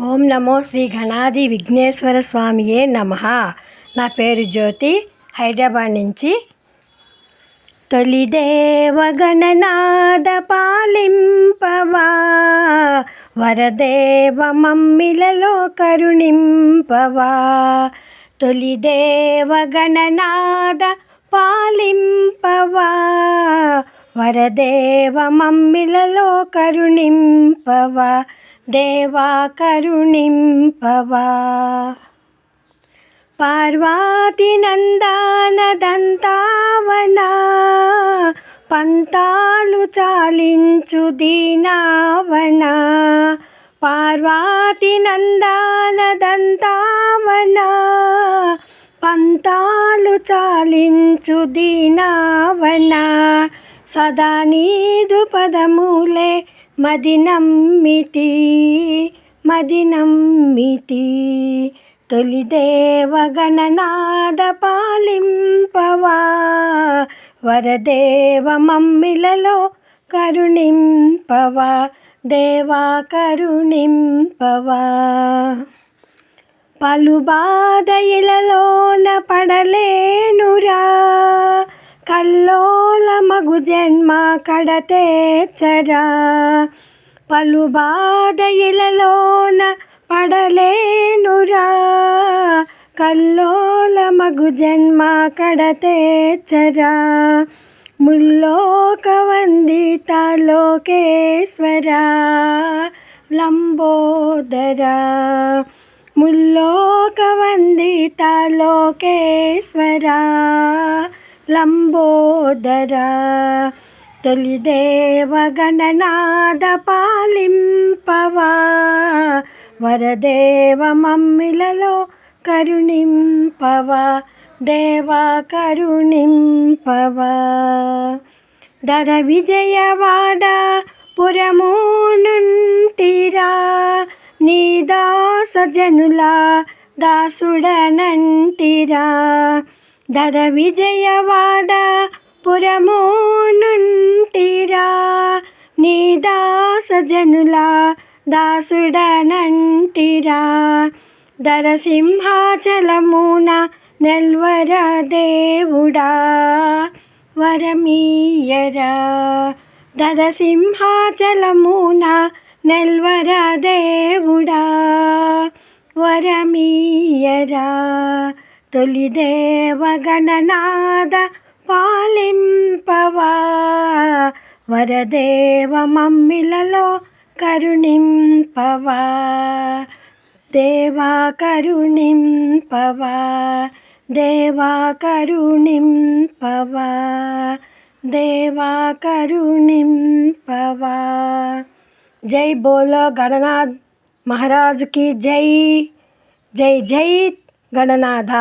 ఓం నమో శ్రీ గణాది విఘ్నేశ్వర స్వామియే నమ. నా పేరు జ్యోతి. హైదరాబాద్ నుంచి తొలిదేవ గణనాద పాలింపవా. వరదేవ మమ్మిలలో కరుణింపవా. తొలి దేవ గణనాద పాలింపవా. వరదేవ మమ్మిలలో కరుణింపవా. దేవా కరుణింపవా. పార్వాతి నందానదంతావనా పంతాలు చాలించు దీనావనా. పార్వాతి నందానదంతావనా పంతాలు చాలించు దీనావనా. సదా నీదు పదములే మది నమ్మితి మది నమ్మితి. తొలి పాలింపవా. వరదేవ మమ్మిలలో కరుణింపవా. దేవా కరుణింపవా. పలు బాధ ఇలలోన పడలేనురా. కల్లో కల్లోల మగు జన్మ కడతేచరా పలు బాధయిలలోన పడలేనురా. కల్లోల మగు జన్మ కడతేచరా ముల్లోక వందిత లోకేశ్వరా. లంబోదరా. ముల్లోక వందిత లోకేశ్వరా. లంబోదరా తొలి గణనాద పాలింపవా వరదేవ మమ్మిలలో కరుణింపవా దేవా కరుణింపవా. దర విజయవాడ పురమూనుంటిరా నీ దాసజనుల దాసుడనంటిరా. దర విజయవాడ పురమోనుంటిరా నీ దాసజనుల దాసుడనంటిరా. దర సింహాచలమున నెల్వర దేవుడా. వరమీయరా దర సింహాచలమున నెల్వర దేవుడా. వరమీయరా తొలి దేవ పాలింపవా. వరదేవ మమ్మిలలో కరుణింపవా. దేవా కరుణింపవా. దేవా కరుణింపవా. దేవా కరుణింపవా. జై బోలో గణనాథ్ మహారాజ్ జై. జై జై గణనాథ